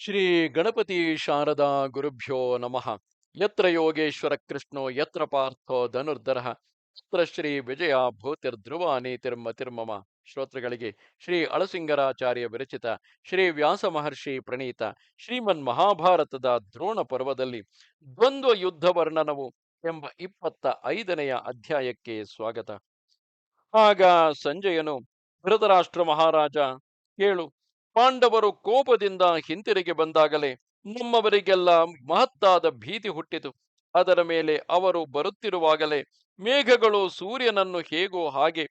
ಶ್ರೀ ಗಣಪತಿ ಶಾರದಾ ಗುರುಭ್ಯೋ ನಮಃ. ಯತ್ರ ಯೋಗೇಶ್ವರ ಕೃಷ್ಣೋ, ಯತ್ರ ಪಾರ್ಥೋ ಧನುರ್ಧರ. ಸ್ತ್ರ ಶ್ರೀ ವಿಜಯ ಭೂತಿರ್ಧ್ರುವ ನೀತಿರ್ಮತಿರ್ಮಮ ಶ್ರೋತೃಗಳಿಗೆ ಶ್ರೀ ಅಳಸಿಂಗರಾಚಾರ್ಯ ವಿರಚಿತ, ಶ್ರೀ ವ್ಯಾಸ ಮಹರ್ಷಿ ಪ್ರಣೀತ, ಶ್ರೀಮನ್ ಮಹಾಭಾರತದ ದ್ರೋಣ ಪರ್ವದಲ್ಲಿ ದ್ವಂದ್ವ ಯುದ್ಧ ವರ್ಣನವು ಎಂಬ ಇಪ್ಪತ್ತ ಐದನೆಯ ಅಧ್ಯಾಯಕ್ಕೆ ಸ್ವಾಗತ. ಆಗ ಸಂಜಯನು ಧೃತರಾಷ್ಟ್ರ ಮಹಾರಾಜ, ಕೇಳು ಪಾಂಡವರು ಕೋಪದಿಂದ ಹಿಂತಿರುಗಿ ಬಂದಾಗಲೇ ನಮ್ಮವರಿಗೆಲ್ಲ ಮಹತ್ತಾದ ಭೀತಿ ಹುಟ್ಟಿತು. ಅದರ ಮೇಲೆ ಅವರು ಬರುತ್ತಿರುವಾಗಲೇ ಮೇಘಗಳು ಸೂರ್ಯನನ್ನು ಹೇಗೋ ಹಾಗೆ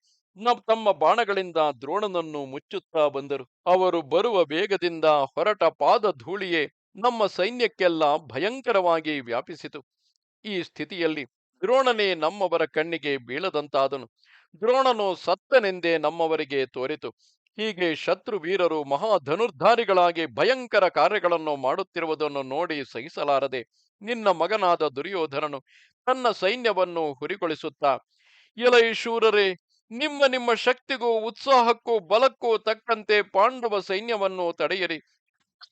ತಮ್ಮ ಬಾಣಗಳಿಂದ ದ್ರೋಣನನ್ನು ಮುಚ್ಚುತ್ತಾ ಬಂದರು. ಅವರು ಬರುವ ವೇಗದಿಂದ ಹೊರಟ ಪಾದ ಧೂಳಿಯೇ ನಮ್ಮ ಸೈನ್ಯಕ್ಕೆಲ್ಲ ಭಯಂಕರವಾಗಿ ವ್ಯಾಪಿಸಿತು. ಈ ಸ್ಥಿತಿಯಲ್ಲಿ ದ್ರೋಣನೇ ನಮ್ಮವರ ಕಣ್ಣಿಗೆ ಬೀಳದಂತಾದನು. ದ್ರೋಣನು ಸತ್ತನೆಂದೇ ನಮ್ಮವರಿಗೆ ತೋರಿತು. ಹೀಗೆ ಶತ್ರು ವೀರರು ಮಹಾ ಧನುರ್ಧಾರಿಗಳಾಗಿ ಭಯಂಕರ ಕಾರ್ಯಗಳನ್ನು ಮಾಡುತ್ತಿರುವುದನ್ನು ನೋಡಿ ಸಹಿಸಲಾರದೆ ನಿನ್ನ ಮಗನಾದ ದುರ್ಯೋಧನನು ತನ್ನ ಸೈನ್ಯವನ್ನು ಹುರಿಗೊಳಿಸುತ್ತಾ, ಎಲೈ ಶೂರರೇ, ನಿಮ್ಮ ನಿಮ್ಮ ಶಕ್ತಿಗೂ ಉತ್ಸಾಹಕ್ಕೂ ಬಲಕ್ಕೂ ತಕ್ಕಂತೆ ಪಾಂಡವ ಸೈನ್ಯವನ್ನು ತಡೆಯಿರಿ,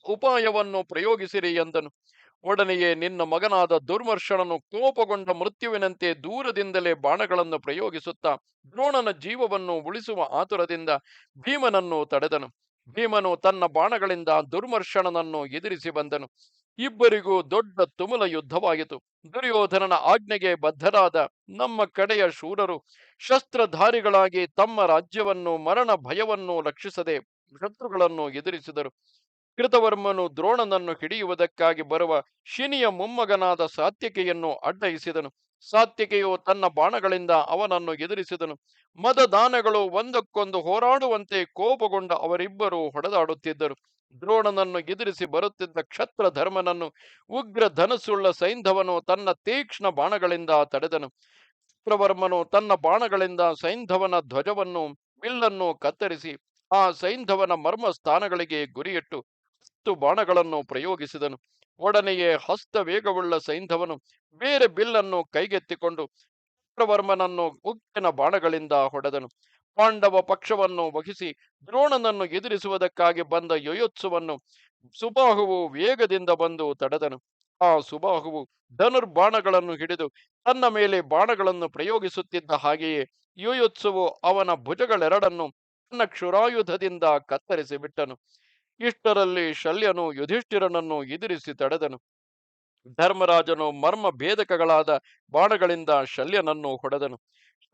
ಉಪಾಯವನ್ನು ಪ್ರಯೋಗಿಸಿರಿ ಎಂದನು. ಒಡನೆಯೇ ನಿನ್ನ ಮಗನಾದ ದುರ್ಮರ್ಷಣನು ಕೋಪಗೊಂಡ ಮೃತ್ಯುವಿನಂತೆ ದೂರದಿಂದಲೇ ಬಾಣಗಳನ್ನು ಪ್ರಯೋಗಿಸುತ್ತಾ ದ್ರೋಣನ ಜೀವವನ್ನು ಉಳಿಸುವ ಆತುರದಿಂದ ಭೀಮನನ್ನು ತಡೆದನು. ಭೀಮನು ತನ್ನ ಬಾಣಗಳಿಂದ ದುರ್ಮರ್ಷಣನನ್ನು ಎದುರಿಸಿ ಬಂದನು. ಇಬ್ಬರಿಗೂ ದೊಡ್ಡ ತುಮುಲ ಯುದ್ಧವಾಯಿತು. ದುರ್ಯೋಧನನ ಆಜ್ಞೆಗೆ ಬದ್ಧರಾದ ನಮ್ಮ ಕಡೆಯ ಶೂರರು ಶಸ್ತ್ರಧಾರಿಗಳಾಗಿ ತಮ್ಮ ರಾಜ್ಯವನ್ನು ಮರಣ ಭಯವನ್ನು ರಕ್ಷಿಸದೆ ಶತ್ರುಗಳನ್ನು ಎದುರಿಸಿದರು. ಕೃತವರ್ಮನು ದ್ರೋಣನನ್ನು ಹಿಡಿಯುವುದಕ್ಕಾಗಿ ಬರುವ ಶಿನಿಯ ಮೊಮ್ಮಗನಾದ ಸಾತ್ಯಕೆಯನ್ನು ಅಡ್ಡಯಿಸಿದನು ಸಾತ್ಯಕೆಯು ತನ್ನ ಬಾಣಗಳಿಂದ ಅವನನ್ನು ಎದುರಿಸಿದನು. ಮದದಾನಗಳು ಒಂದಕ್ಕೊಂದು ಹೋರಾಡುವಂತೆ ಕೋಪಗೊಂಡ ಅವರಿಬ್ಬರು ಹೊಡೆದಾಡುತ್ತಿದ್ದರು. ದ್ರೋಣನನ್ನು ಎದುರಿಸಿ ಬರುತ್ತಿದ್ದ ಕ್ಷತ್ರ ಧರ್ಮನನ್ನು ಉಗ್ರ ಧನಸ್ಸುಳ್ಳ ಸೈಂಧವನು ತನ್ನ ತೀಕ್ಷ್ಣ ಬಾಣಗಳಿಂದ ತಡೆದನು. ಕ್ಷತ್ರವರ್ಮನು ತನ್ನ ಬಾಣಗಳಿಂದ ಸೈಂಧವನ ಧ್ವಜವನ್ನು ಬಿಲ್ಲನ್ನು ಕತ್ತರಿಸಿ, ಆ ಸೈಂಧವನ ಮರ್ಮ ಸ್ಥಾನಗಳಿಗೆ ಗುರಿಯಿಟ್ಟು ಹತ್ತು ಬಾಣಗಳನ್ನು ಪ್ರಯೋಗಿಸಿದನು. ಒಡನೆಯೇ ಹಸ್ತ ವೇಗವುಳ್ಳ ಸೈಂಧವನು ಬೇರೆ ಬಿಲ್ಲನ್ನು ಕೈಗೆತ್ತಿಕೊಂಡು ಚಕ್ರವರ್ಮನನ್ನು ಉಕ್ಕಿನ ಬಾಣಗಳಿಂದ ಹೊಡೆದನು. ಪಾಂಡವ ಪಕ್ಷವನ್ನು ವಹಿಸಿ ದ್ರೋಣನನ್ನು ಎದುರಿಸುವುದಕ್ಕಾಗಿ ಬಂದ ಯೋಯೋತ್ಸವನ್ನು ಸುಬಾಹುವು ವೇಗದಿಂದ ಬಂದು ತಡೆದನು. ಆ ಸುಬಾಹುವು ಧನುರ್ಬಾಣಗಳನ್ನು ಹಿಡಿದು ತನ್ನ ಮೇಲೆ ಬಾಣಗಳನ್ನು ಪ್ರಯೋಗಿಸುತ್ತಿದ್ದ ಹಾಗೆಯೇ ಯೋಯೋತ್ಸವು ಅವನ ಭುಜಗಳೆರಡನ್ನು ತನ್ನ ಕ್ಷುರಾಯುಧದಿಂದ ಕತ್ತರಿಸಿ ಬಿಟ್ಟನು ಇಷ್ಟರಲ್ಲಿ ಶಲ್ಯನು ಯುಧಿಷ್ಠಿರನನ್ನು ಎದುರಿಸಿ ತಡೆದನು. ಧರ್ಮರಾಜನು ಮರ್ಮ ಭೇದಕಗಳಾದ ಬಾಣಗಳಿಂದ ಶಲ್ಯನನ್ನು ಹೊಡೆದನು.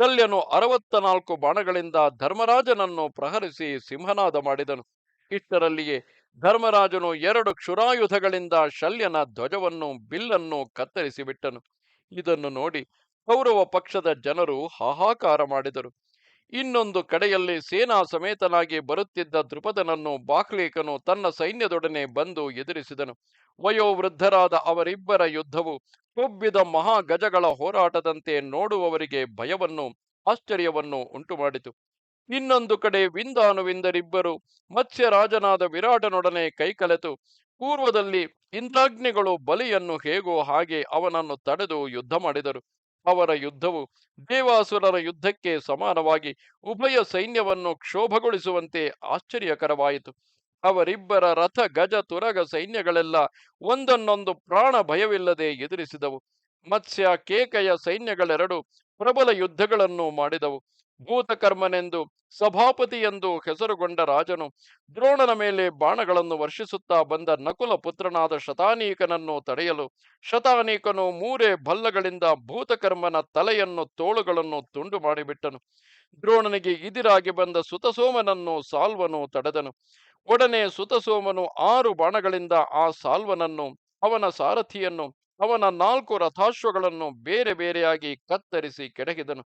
ಶಲ್ಯನು ಅರವತ್ತ ನಾಲ್ಕು ಬಾಣಗಳಿಂದ ಧರ್ಮರಾಜನನ್ನು ಪ್ರಹರಿಸಿ ಸಿಂಹನಾದ ಮಾಡಿದನು. ಇಷ್ಟರಲ್ಲಿಯೇ ಧರ್ಮರಾಜನು ಎರಡು ಕ್ಷುರಾಯುಧಗಳಿಂದ ಶಲ್ಯನ ಧ್ವಜವನ್ನು, ಬಿಲ್ಲನ್ನು ಕತ್ತರಿಸಿಬಿಟ್ಟನು. ಇದನ್ನು ನೋಡಿ ಕೌರವ ಪಕ್ಷದ ಜನರು ಹಾಹಾಕಾರ ಮಾಡಿದರು. ಇನ್ನೊಂದು ಕಡೆಯಲ್ಲಿ ಸೇನಾ ಸಮೇತನಾಗಿ ಬರುತ್ತಿದ್ದ ದೃಪದನನ್ನು ಬಾಹ್ಲೇಕನು ತನ್ನ ಸೈನ್ಯದೊಡನೆ ಬಂದು ಎದುರಿಸಿದನು. ವಯೋವೃದ್ಧರಾದ ಅವರಿಬ್ಬರ ಯುದ್ಧವು ಕೊಬ್ಬಿದ ಮಹಾಗಜಗಳ ಹೋರಾಟದಂತೆ ನೋಡುವವರಿಗೆ ಭಯವನ್ನು, ಆಶ್ಚರ್ಯವನ್ನು ಉಂಟುಮಾಡಿತು. ಇನ್ನೊಂದು ಕಡೆ ವಿಂದಾನುವಿಂದರಿಬ್ಬರು ಮತ್ಸ್ಯರಾಜನಾದ ವಿರಾಟನೊಡನೆ ಕೈಕಲೆತು. ಪೂರ್ವದಲ್ಲಿ ಇಂದ್ರಾಗ್ನಿಗಳು ಬಲಿಯನ್ನು ಹೇಗೋ ಹಾಗೆ ಅವನನ್ನು ತಡೆದು ಯುದ್ಧ ಮಾಡಿದರು. ಅವರ ಯುದ್ಧವು ದೇವಾಸುರರ ಯುದ್ಧಕ್ಕೆ ಸಮಾನವಾಗಿ ಉಭಯ ಸೈನ್ಯವನ್ನು ಕ್ಷೋಭಗೊಳಿಸುವಂತೆ ಆಶ್ಚರ್ಯಕರವಾಯಿತು. ಅವರಿಬ್ಬರ ರಥ, ಗಜ, ತುರಗ ಸೈನ್ಯಗಳೆಲ್ಲ ಒಂದನ್ನೊಂದು ಪ್ರಾಣ ಭಯವಿಲ್ಲದೆ ಎದುರಿಸಿದವು. ಮತ್ಸ್ಯ, ಕೇಕೆಯ ಸೈನ್ಯಗಳೆರಡು ಪ್ರಬಲ ಯುದ್ಧಗಳನ್ನು ಮಾಡಿದವು. ಭೂತಕರ್ಮನೆಂದು ಸಭಾಪತಿ ಎಂದು ಹೆಸರುಗೊಂಡ ರಾಜನು ದ್ರೋಣನ ಮೇಲೆ ಬಾಣಗಳನ್ನು ವರ್ಷಿಸುತ್ತಾ ಬಂದ ನಕುಲ ಪುತ್ರನಾದ ಶತಾನೀಕನನ್ನು ತಡೆಯಲು, ಶತಾನೀಕನು ಮೂರೇ ಭಲ್ಲಗಳಿಂದ ಭೂತಕರ್ಮನ ತಲೆಯನ್ನು ತೋಳುಗಳನ್ನು ತುಂಡು ಮಾಡಿಬಿಟ್ಟನು. ದ್ರೋಣನಿಗೆ ಇದಿರಾಗಿ ಬಂದ ಸುತಸೋಮನನ್ನು ಸಾಲ್ವನು ತಡೆದನು. ಒಡನೆ ಸುತಸೋಮನು ಆರು ಬಾಣಗಳಿಂದ ಆ ಸಾಲ್ವನನ್ನು, ಅವನ ಸಾರಥಿಯನ್ನು, ಅವನ ನಾಲ್ಕು ರಥಾಶ್ವಗಳನ್ನು ಬೇರೆ ಬೇರೆಯಾಗಿ ಕತ್ತರಿಸಿ ಕೆಡಹಿದನು.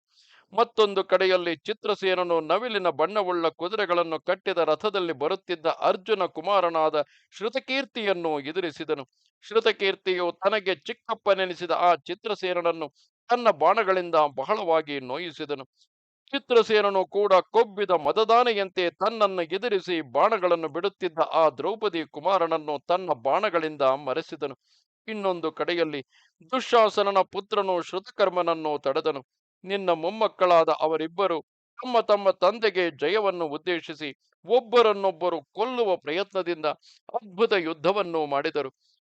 ಮತ್ತೊಂದು ಕಡೆಯಲ್ಲಿ ಚಿತ್ರಸೇನನು ನವಿಲಿನ ಬಣ್ಣವುಳ್ಳ ಕುದುರೆಗಳನ್ನು ಕಟ್ಟಿದ ರಥದಲ್ಲಿ ಬರುತ್ತಿದ್ದ ಅರ್ಜುನ ಕುಮಾರನಾದ ಶ್ರುತಕೀರ್ತಿಯನ್ನು ಎದುರಿಸಿದನು. ಶ್ರುತಕೀರ್ತಿಯು ತನಗೆ ಚಿಕ್ಕಪ್ಪನೆನಿಸಿದ ಆ ಚಿತ್ರಸೇನನನ್ನು ತನ್ನ ಬಾಣಗಳಿಂದ ಬಹಳವಾಗಿ ನೋಯಿಸಿದನು. ಚಿತ್ರಸೇನನು ಕೂಡ ಕೊಬ್ಬಿದ ಮದದಾನೆಯಂತೆ ತನ್ನನ್ನು ಎದುರಿಸಿ ಬಾಣಗಳನ್ನು ಬಿಡುತ್ತಿದ್ದ ಆ ದ್ರೌಪದಿ ಕುಮಾರನನ್ನು ತನ್ನ ಬಾಣಗಳಿಂದ ಮರೆಸಿದನು. ಇನ್ನೊಂದು ಕಡೆಯಲ್ಲಿ ದುಶ್ಯಾಸನನ ಪುತ್ರನು ಶ್ರುತಕರ್ಮನನ್ನು ತಡೆದನು. ನಿನ್ನ ಮೊಮ್ಮಕ್ಕಳಾದ ಅವರಿಬ್ಬರು ತಮ್ಮ ತಮ್ಮ ತಂದೆಗೆ ಜಯವನ್ನು ಉದ್ದೇಶಿಸಿ ಒಬ್ಬರನ್ನೊಬ್ಬರು ಕೊಲ್ಲುವ ಪ್ರಯತ್ನದಿಂದ ಅದ್ಭುತ ಯುದ್ಧವನ್ನು ಮಾಡಿದರು.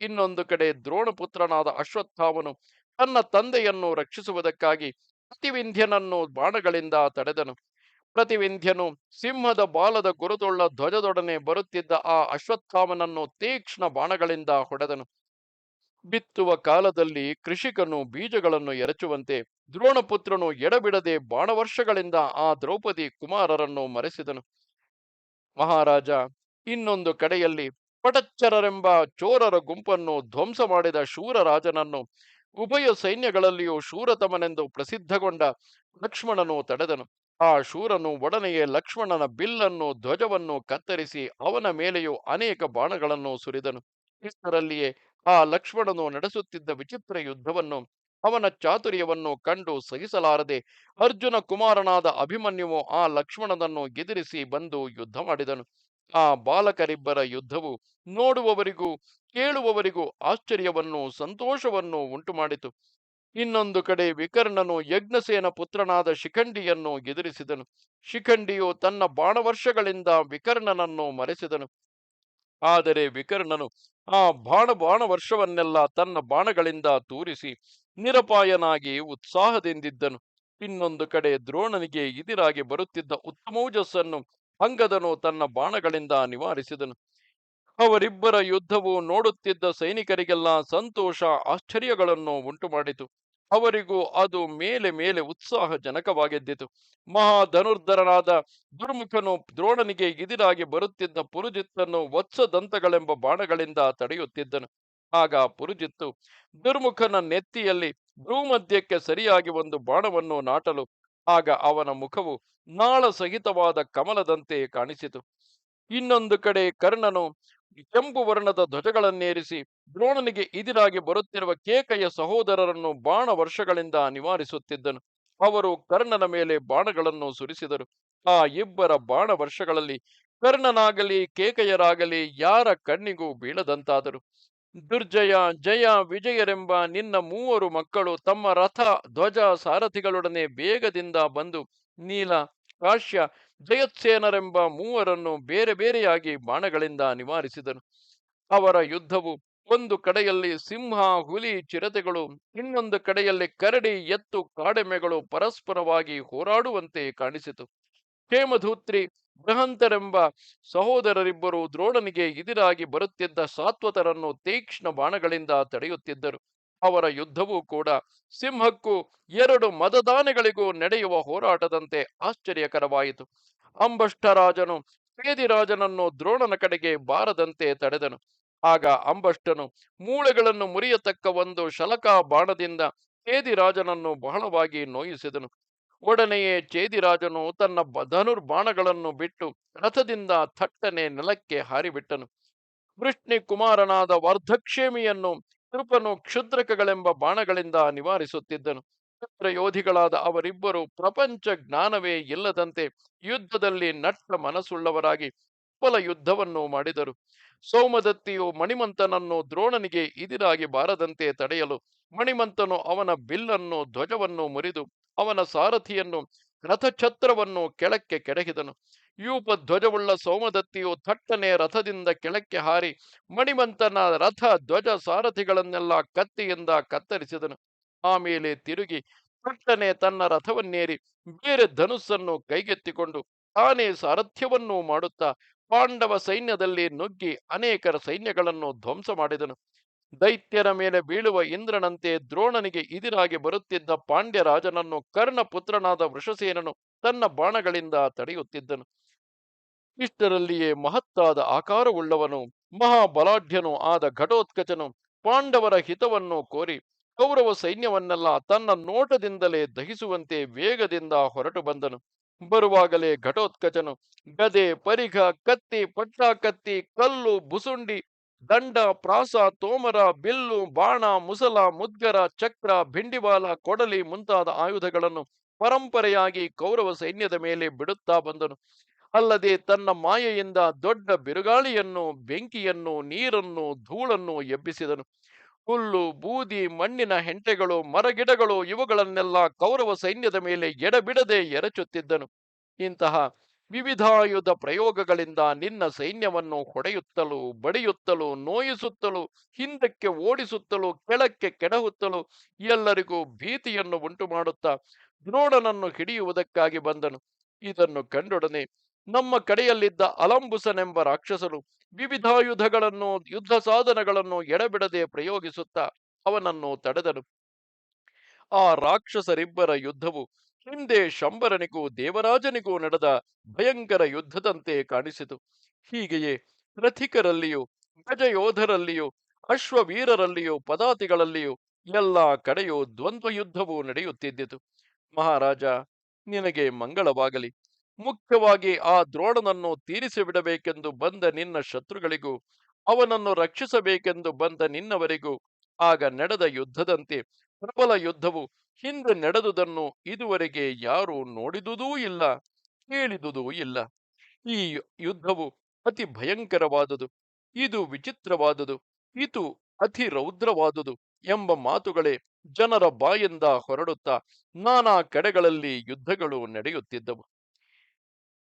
ಇನ್ನೊಂದು ಕಡೆ ದ್ರೋಣಪುತ್ರನಾದ ಅಶ್ವತ್ಥಾವನು ತನ್ನ ತಂದೆಯನ್ನು ರಕ್ಷಿಸುವುದಕ್ಕಾಗಿ ಪ್ರತಿವಿಂಧ್ಯನನ್ನು ಬಾಣಗಳಿಂದ ತಡೆದನು. ಪ್ರತಿವಿಂಧ್ಯನು ಸಿಂಹದ ಬಾಲದ ಗುರುತುಳ್ಳ ಧ್ವಜದೊಡನೆ ಬರುತ್ತಿದ್ದ ಆ ಅಶ್ವತ್ಥಾಮನನ್ನು ತೀಕ್ಷ್ಣ ಬಾಣಗಳಿಂದ ಹೊಡೆದನು. ಬಿತ್ತುವ ಕಾಲದಲ್ಲಿ ಕೃಷಿಕನು ಬೀಜಗಳನ್ನು ಎರಚುವಂತೆ ದ್ರೋಣಪುತ್ರನು ಎಡಬಿಡದೆ ಬಾಣವರ್ಷಗಳಿಂದ ಆ ದ್ರೌಪದಿ ಕುಮಾರರನ್ನು ಮರೆಸಿದನು. ಮಹಾರಾಜ, ಇನ್ನೊಂದು ಕಡೆಯಲ್ಲಿ ಪಟಚ್ಚರರೆಂಬ ಚೋರರ ಗುಂಪನ್ನು ಧ್ವಂಸ ಮಾಡಿದ ಶೂರರಾಜನನ್ನು ಉಭಯ ಸೈನ್ಯಗಳಲ್ಲಿಯೂ ಶೂರತಮನೆಂದು ಪ್ರಸಿದ್ಧಗೊಂಡ ಲಕ್ಷ್ಮಣನು ತಡೆದನು. ಆ ಶೂರನು ಒಡನೆಯೇ ಲಕ್ಷ್ಮಣನ ಬಿಲ್ಲನ್ನು ಧ್ವಜವನ್ನು ಕತ್ತರಿಸಿ ಅವನ ಮೇಲೆಯೂ ಅನೇಕ ಬಾಣಗಳನ್ನು ಸುರಿದನು. ಇಷ್ಟರಲ್ಲಿಯೇ ಆ ಲಕ್ಷ್ಮಣನು ನಡೆಸುತ್ತಿದ್ದ ವಿಚಿತ್ರ ಯುದ್ಧವನ್ನು, ಅವನ ಚಾತುರ್ಯವನ್ನು ಕಂಡು ಸಹಿಸಲಾರದೆ ಅರ್ಜುನ ಕುಮಾರನಾದ ಅಭಿಮನ್ಯುವು ಆ ಲಕ್ಷ್ಮಣನನ್ನು ಗೆದರಿಸಿ ಬಂದು ಯುದ್ಧ ಮಾಡಿದನು. ಆ ಬಾಲಕರಿಬ್ಬರ ಯುದ್ಧವು ನೋಡುವವರಿಗೂ, ಕೇಳುವವರಿಗೂ ಆಶ್ಚರ್ಯವನ್ನು ಸಂತೋಷವನ್ನು ಉಂಟುಮಾಡಿತು. ಇನ್ನೊಂದು ಕಡೆ ವಿಕರ್ಣನು ಯಜ್ಞಸೇನ ಪುತ್ರನಾದ ಶಿಖಂಡಿಯನ್ನು ಗೆದರಿಸಿದನು ಶಿಖಂಡಿಯು ತನ್ನ ಬಾಣವರ್ಷಗಳಿಂದ ವಿಕರ್ಣನನ್ನು ಮರೆಸಿದನು. ಆದರೆ ವಿಕರ್ಣನು ಆ ಬಾಣ ಬಾಣ ವರ್ಷವನ್ನೆಲ್ಲ ತನ್ನ ಬಾಣಗಳಿಂದ ತೂರಿಸಿ ನಿರಪಾಯನಾಗಿ ಉತ್ಸಾಹದಿಂದಿದ್ದನು. ಇನ್ನೊಂದು ಕಡೆ ದ್ರೋಣನಿಗೆ ಇದಿರಾಗಿ ಬರುತ್ತಿದ್ದ ಉತ್ತಮೌಜಸ್ಸನ್ನು ಅಂಗದನು ತನ್ನ ಬಾಣಗಳಿಂದ ನಿವಾರಿಸಿದನು. ಅವರಿಬ್ಬರ ಯುದ್ಧವು ನೋಡುತ್ತಿದ್ದ ಸೈನಿಕರಿಗೆಲ್ಲ ಸಂತೋಷ, ಆಶ್ಚರ್ಯಗಳನ್ನು ಉಂಟುಮಾಡಿತು. ಅವರಿಗೂ ಅದು ಮೇಲೆ ಮೇಲೆ ಉತ್ಸಾಹಜನಕವಾಗಿದ್ದಿತು. ಮಹಾಧನುರ್ಧರನಾದ ದುರ್ಮುಖನು ದ್ರೋಣನಿಗೆ ಇದಿರಾಗಿ ಬರುತ್ತಿದ್ದ ಪುರುಜಿತ್ತನ್ನು ವತ್ಸದಂತಗಳೆಂಬ ಬಾಣಗಳಿಂದ ತಡೆಯುತ್ತಿದ್ದನು. ಆಗ ಪುರುಜಿತ್ತು, ದುರ್ಮುಖನ ನೆತ್ತಿಯಲ್ಲಿ ಭ್ರೂಮಧ್ಯಕ್ಕೆ ಸರಿಯಾಗಿ ಒಂದು ಬಾಣವನ್ನು ನಾಟಲು. ಆಗ ಅವನ ಮುಖವು ನಾಳ ಸಹಿತವಾದ ಕಮಲದಂತೆ ಕಾಣಿಸಿತು. ಇನ್ನೊಂದು ಕಡೆ ಕರ್ಣನು ಕೆಂಪು ವರ್ಣದ ಧ್ವಜಗಳನ್ನೇರಿಸಿ ದ್ರೋಣನಿಗೆ ಇದಿರಾಗಿ ಬರುತ್ತಿರುವ ಕೇಕೆಯ ಸಹೋದರರನ್ನು ಬಾಣ ವರ್ಷಗಳಿಂದ ನಿವಾರಿಸುತ್ತಿದ್ದನು. ಅವರು ಕರ್ಣನ ಮೇಲೆ ಬಾಣಗಳನ್ನು ಸುರಿಸಿದರು. ಆ ಇಬ್ಬರ ಬಾಣ ವರ್ಷಗಳಲ್ಲಿ ಕರ್ಣನಾಗಲಿ, ಕೇಕೆಯರಾಗಲಿ ಯಾರ ಕಣ್ಣಿಗೂ ಬೀಳದಂತಾದರು. ದುರ್ಜಯ, ಜಯ, ವಿಜಯರೆಂಬ ನಿನ್ನ ಮೂವರು ಮಕ್ಕಳು ತಮ್ಮ ರಥ, ಧ್ವಜ, ಸಾರಥಿಗಳೊಡನೆ ವೇಗದಿಂದ ಬಂದು, ನೀಲ, ಕಾಶ್ಯ ಜಯತ್ಸೇನರೆಂಬ ಮೂವರನ್ನು ಬೇರೆ ಬೇರೆಯಾಗಿ ಬಾಣಗಳಿಂದ ನಿವಾರಿಸಿದನು. ಅವರ ಯುದ್ಧವು ಒಂದು ಕಡೆಯಲ್ಲಿ ಸಿಂಹ, ಹುಲಿ, ಚಿರತೆಗಳು, ಇನ್ನೊಂದು ಕಡೆಯಲ್ಲಿ ಕರಡಿ, ಎತ್ತು ಕಾಡೆಮೆಗಳು ಪರಸ್ಪರವಾಗಿ ಹೋರಾಡುವಂತೆ ಕಾಣಿಸಿತು. ಹೇಮಧೂತ್ರಿ, ಬೃಹಂತರೆಂಬ ಸಹೋದರರಿಬ್ಬರು ದ್ರೋಣನಿಗೆ ಇದಿರಾಗಿ ಬರುತ್ತಿದ್ದ ಸಾತ್ವತರನ್ನು ತೀಕ್ಷ್ಣ ಬಾಣಗಳಿಂದ ತಡೆಯುತ್ತಿದ್ದರು. ಅವರ ಯುದ್ಧವೂ ಕೂಡ ಸಿಂಹಕ್ಕೂ ಎರಡು ಮದದಾನಿಗಳಿಗೂ ನಡೆಯುವ ಹೋರಾಟದಂತೆ ಆಶ್ಚರ್ಯಕರವಾಯಿತು. ಅಂಬಷ್ಟರಾಜನು ರಾಜನನ್ನು ದ್ರೋಣನ ಕಡೆಗೆ ಬಾರದಂತೆ ತಡೆದನು. ಆಗ ಅಂಬಷ್ಟನು ಮೂಳೆಗಳನ್ನು ಮುರಿಯತಕ್ಕ ಒಂದು ಶಲಕ ಬಾಣದಿಂದ ಚೇದಿರಾಜನನ್ನು ಬಹಳವಾಗಿ ನೋಯಿಸಿದನು. ಒಡನೆಯೇ ಚೇದಿರಾಜನು ತನ್ನ ಧನುರ್ಬಾಣಗಳನ್ನು ಬಿಟ್ಟು ರಥದಿಂದ ಥಟ್ಟನೆ ನೆಲಕ್ಕೆ ಹಾರಿಬಿಟ್ಟನು. ವೃಷ್ಣಿ ಕುಮಾರನಾದ ವರ್ಧಕ್ಷೇಮಿಯನ್ನು ಕೃಪನು ಕ್ಷುದ್ರಕಗಳೆಂಬ ಬಾಣಗಳಿಂದ ನಿವಾರಿಸುತ್ತಿದ್ದನು. ಯೋಧಿಗಳಾದ ಅವರಿಬ್ಬರು ಪ್ರಪಂಚ ಜ್ಞಾನವೇ ಇಲ್ಲದಂತೆ ಯುದ್ಧದಲ್ಲಿ ನಟ್ಟ ಮನಸ್ಸುಳ್ಳವರಾಗಿ ಫಲ ಯುದ್ಧವನ್ನು ಮಾಡಿದರು. ಸೋಮದತ್ತಿಯು ಮಣಿಮಂತನನ್ನು ದ್ರೋಣನಿಗೆ ಇದಿರಾಗಿ ಬಾರದಂತೆ ತಡೆಯಲು ಮಣಿಮಂತನು ಅವನ ಬಿಲ್ಲನ್ನು, ಧ್ವಜವನ್ನು ಮುರಿದು ಅವನ ಸಾರಥಿಯನ್ನು, ರಥಛತ್ರವನ್ನು ಕೆಳಕ್ಕೆ ಕೆಡಹಿದನು. ಯೂಪ ಧ್ವಜವುಳ್ಳ ಸೋಮದತ್ತಿಯು ಥಟ್ಟನೆ ರಥದಿಂದ ಕೆಳಕ್ಕೆ ಹಾರಿ ಮಣಿಮಂತನ ರಥ ಧ್ವಜ ಸಾರಥಿಗಳನ್ನೆಲ್ಲ ಕತ್ತಿಯಿಂದ ಕತ್ತರಿಸಿದನು. ಆಮೇಲೆ ತಿರುಗಿ ಥಟ್ಟನೆ ತನ್ನ ರಥವನ್ನೇರಿ ಬೇರೆ ಧನುಸ್ಸನ್ನು ಕೈಗೆತ್ತಿಕೊಂಡು ತಾನೇ ಸಾರಥ್ಯವನ್ನೂ ಮಾಡುತ್ತಾ ಪಾಂಡವ ಸೈನ್ಯದಲ್ಲಿ ನುಗ್ಗಿ ಅನೇಕರ ಸೈನ್ಯಗಳನ್ನು ಧ್ವಂಸ ಮಾಡಿದನು. ದೈತ್ಯರ ಮೇಲೆ ಬೀಳುವ ಇಂದ್ರನಂತೆ ದ್ರೋಣನಿಗೆ ಇದಿರಾಗಿ ಬರುತ್ತಿದ್ದ ಪಾಂಡ್ಯ ರಾಜನನ್ನು ಕರ್ಣ ವೃಷಸೇನನು ತನ್ನ ಬಾಣಗಳಿಂದ ತಡೆಯುತ್ತಿದ್ದನು. ಇಷ್ಟರಲ್ಲಿಯೇ ಮಹತ್ತಾದ ಆಕಾರವುಳ್ಳವನು, ಮಹಾಬಲಾಢ್ಯನು ಆದ ಘಟೋತ್ಕಚನು ಪಾಂಡವರ ಹಿತವನ್ನು ಕೋರಿ ಕೌರವ ಸೈನ್ಯವನ್ನೆಲ್ಲ ತನ್ನ ನೋಟದಿಂದಲೇ ದಹಿಸುವಂತೆ ವೇಗದಿಂದ ಹೊರಟು ಬಂದನು. ಬರುವಾಗಲೇ ಘಟೋತ್ಕಚನು ಗದೆ, ಪರಿಘ, ಕತ್ತಿ, ಪಟ್ಟಾಕತ್ತಿ, ಕಲ್ಲು ಬುಸುಂಡಿ ದಂಡ, ಪ್ರಾಸ, ತೋಮರ, ಬಿಲ್ಲು, ಬಾಣ, ಮುಸಲ, ಮುದ್ಗರ, ಚಕ್ರ, ಭಿಂಡಿವಾಲ, ಕೊಡಲಿ ಮುಂತಾದ ಆಯುಧಗಳನ್ನು ಪರಂಪರೆಯಾಗಿ ಕೌರವ ಸೈನ್ಯದ ಮೇಲೆ ಬಿಡುತ್ತಾ ಬಂದನು. ಅಲ್ಲದೆ ತನ್ನ ಮಾಯೆಯಿಂದ ದೊಡ್ಡ ಬಿರುಗಾಳಿಯನ್ನು, ಬೆಂಕಿಯನ್ನು, ನೀರನ್ನು, ಧೂಳನ್ನು ಎಬ್ಬಿಸಿದನು. ಹುಲ್ಲು, ಬೂದಿ, ಮಣ್ಣಿನ ಹೆಂಟೆಗಳು, ಮರಗಿಡಗಳು ಇವುಗಳನ್ನೆಲ್ಲ ಕೌರವ ಸೈನ್ಯದ ಮೇಲೆ ಎಡಬಿಡದೆ ಎರಚುತ್ತಿದ್ದನು. ಇಂತಹ ವಿವಿಧಾಯುಧ ಪ್ರಯೋಗಗಳಿಂದ ನಿನ್ನ ಸೈನ್ಯವನ್ನು ಹೊಡೆಯುತ್ತಲೂ, ಬಡಿಯುತ್ತಲೂ, ನೋಯಿಸುತ್ತಲೂ, ಹಿಂದಕ್ಕೆ ಓಡಿಸುತ್ತಲೂ, ಕೆಳಕ್ಕೆ ಕೆಡಹುತ್ತಲೂ ಎಲ್ಲರಿಗೂ ಭೀತಿಯನ್ನು ಉಂಟು ಮಾಡುತ್ತಾ ದ್ರೋಣನನ್ನು ಹಿಡಿಯುವುದಕ್ಕಾಗಿ ಬಂದನು. ಇದನ್ನು ಕಂಡೊಡನೆ ನಮ್ಮ ಕಡೆಯಲ್ಲಿದ್ದ ಅಲಂಬುಸನೆಂಬ ರಾಕ್ಷಸನು ವಿವಿಧಾಯುಧಗಳನ್ನು, ಯುದ್ಧ ಸಾಧನಗಳನ್ನು ಎಡಬಿಡದೆ ಪ್ರಯೋಗಿಸುತ್ತಾ ಅವನನ್ನು ತಡೆದನು ಆ ರಾಕ್ಷಸರಿಬ್ಬರ ಯುದ್ಧವು ಹಿಂದೆ ಶಂಬರನಿಗೂ ದೇವರಾಜನಿಗೂ ನಡೆದ ಭಯಂಕರ ಯುದ್ಧದಂತೆ ಕಾಣಿಸಿತು. ಹೀಗೆಯೇ ರಥಿಕರಲ್ಲಿಯೂ, ಗಜಯೋಧರಲ್ಲಿಯೂ, ಅಶ್ವವೀರರಲ್ಲಿಯೂ, ಪದಾತಿಗಳಲ್ಲಿಯೂ ಎಲ್ಲ ಕಡೆಯೂ ದ್ವಂದ್ವ ಯುದ್ಧವು ನಡೆಯುತ್ತಿದ್ದಿತು. ಮಹಾರಾಜ, ನಿನಗೆ ಮಂಗಳವಾಗಲಿ. ಮುಖ್ಯವಾಗಿ ಆ ದ್ರೋಣನನ್ನು ತೀರಿಸಿ ಬಿಡಬೇಕೆಂದು ಬಂದ ನಿನ್ನ ಶತ್ರುಗಳಿಗೂ, ಅವನನ್ನು ರಕ್ಷಿಸಬೇಕೆಂದು ಬಂದ ನಿನ್ನವರಿಗೂ, ಆಗ ನಡೆದ ಯುದ್ಧದಂತೆ ಪ್ರಬಲ ಯುದ್ಧವು ಹಿಂದೆ ನಡೆದುದನ್ನು ಇದುವರೆಗೆ ಯಾರೂ ನೋಡಿದುದೂ ಇಲ್ಲ, ಕೇಳಿದುದೂ ಇಲ್ಲ. ಈ ಯುದ್ಧವು ಅತಿ ಭಯಂಕರವಾದುದು, ಇದು ವಿಚಿತ್ರವಾದುದು, ಇದು ಅತಿ ರೌದ್ರವಾದುದು ಎಂಬ ಮಾತುಗಳೇ ಜನರ ಬಾಯಿಂದ ಹೊರಡುತ್ತಾ ನಾನಾ ಕಡೆಗಳಲ್ಲಿ ಯುದ್ಧಗಳು ನಡೆಯುತ್ತಿದ್ದವು.